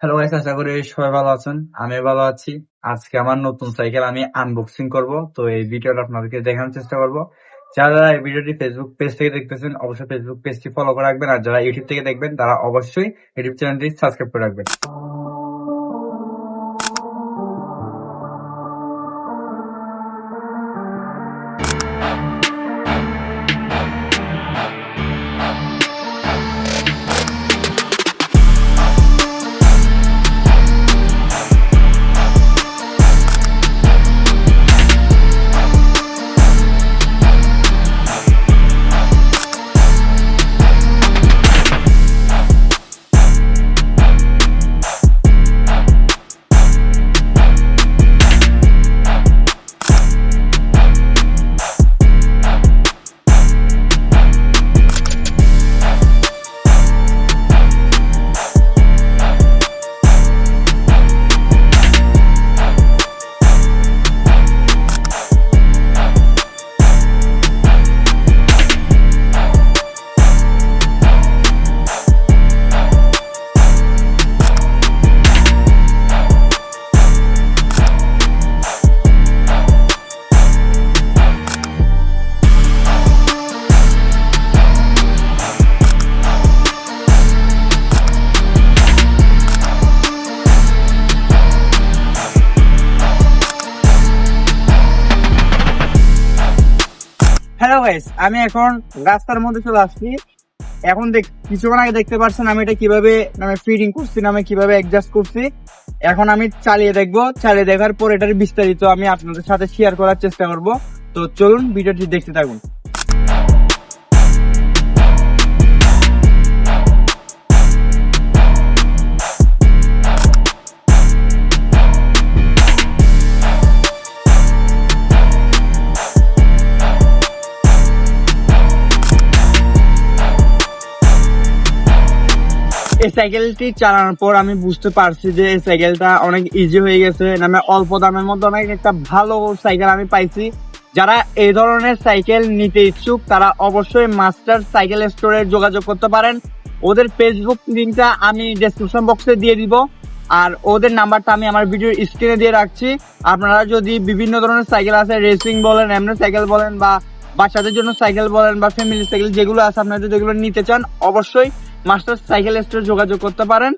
Hello guys আশা করি সবাই ভালো আছেন। আমি ভালো আছি। আজকে আমার নতুন সাইকেল আমি আনবক্সিং করব। তো এই ভিডিওটা আপনাদেরকে দেখানোর চেষ্টা করব। যারা যারা এই ভিডিওটি ফেসবুক পেজ থেকে দেখতেছেন, অবশ্যই ফেসবুক পেজটি ফলো করে রাখবেন। আর যারা ইউটিউব থেকে দেখবেন, তারা অবশ্যই ইউটিউব চ্যানেলটি সাবস্ক্রাইব করে রাখবেন। হ্যালো গাইস আমি এখন রাস্তার মধ্যে চলে আসছি। এখন দেখ, কিছুক্ষণ আগে দেখতে পাচ্ছেন আমি এটা কীভাবে মানে ফিডিং করছি না আমি কীভাবে অ্যাডজাস্ট করছি। এখন আমি চালিয়ে দেখব, চালিয়ে দেখার পর এটার বিস্তারিত আমি আপনাদের সাথে শেয়ার করার চেষ্টা করব। তো চলুন, ভিডিওটি দেখতে থাকুন। এই সাইকেলটি চালানোর পর আমি বুঝতে পারছি যে এই সাইকেলটা অনেক ইজি হয়ে গেছে। মানে অল্প দামের মধ্যে অনেক একটা ভালো সাইকেল আমি পাইছি। যারা এই ধরনের সাইকেল নিতে ইচ্ছুক, তারা অবশ্যই মাস্টার সাইকেল স্টোরে যোগাযোগ করতে পারেন। ওদের ফেসবুক লিঙ্কটা আমি ডেসক্রিপশন বক্সে দিয়ে দিব। আর ওদের নাম্বারটা আমি আমার ভিডিওর স্ক্রিনে দিয়ে রাখছি। আপনারা যদি বিভিন্ন ধরনের সাইকেল আছে রেসিং বলেন, এমনি সাইকেল বলেন বা বাচ্চাদের জন্য সাইকেল বলেন বা ফ্যামিলি সাইকেল যেগুলো আছে, আপনারা যদি এগুলো নিতে চান, অবশ্যই মাস্টার সাইকেল স্টোর যোগাযোগ করতে পারেন।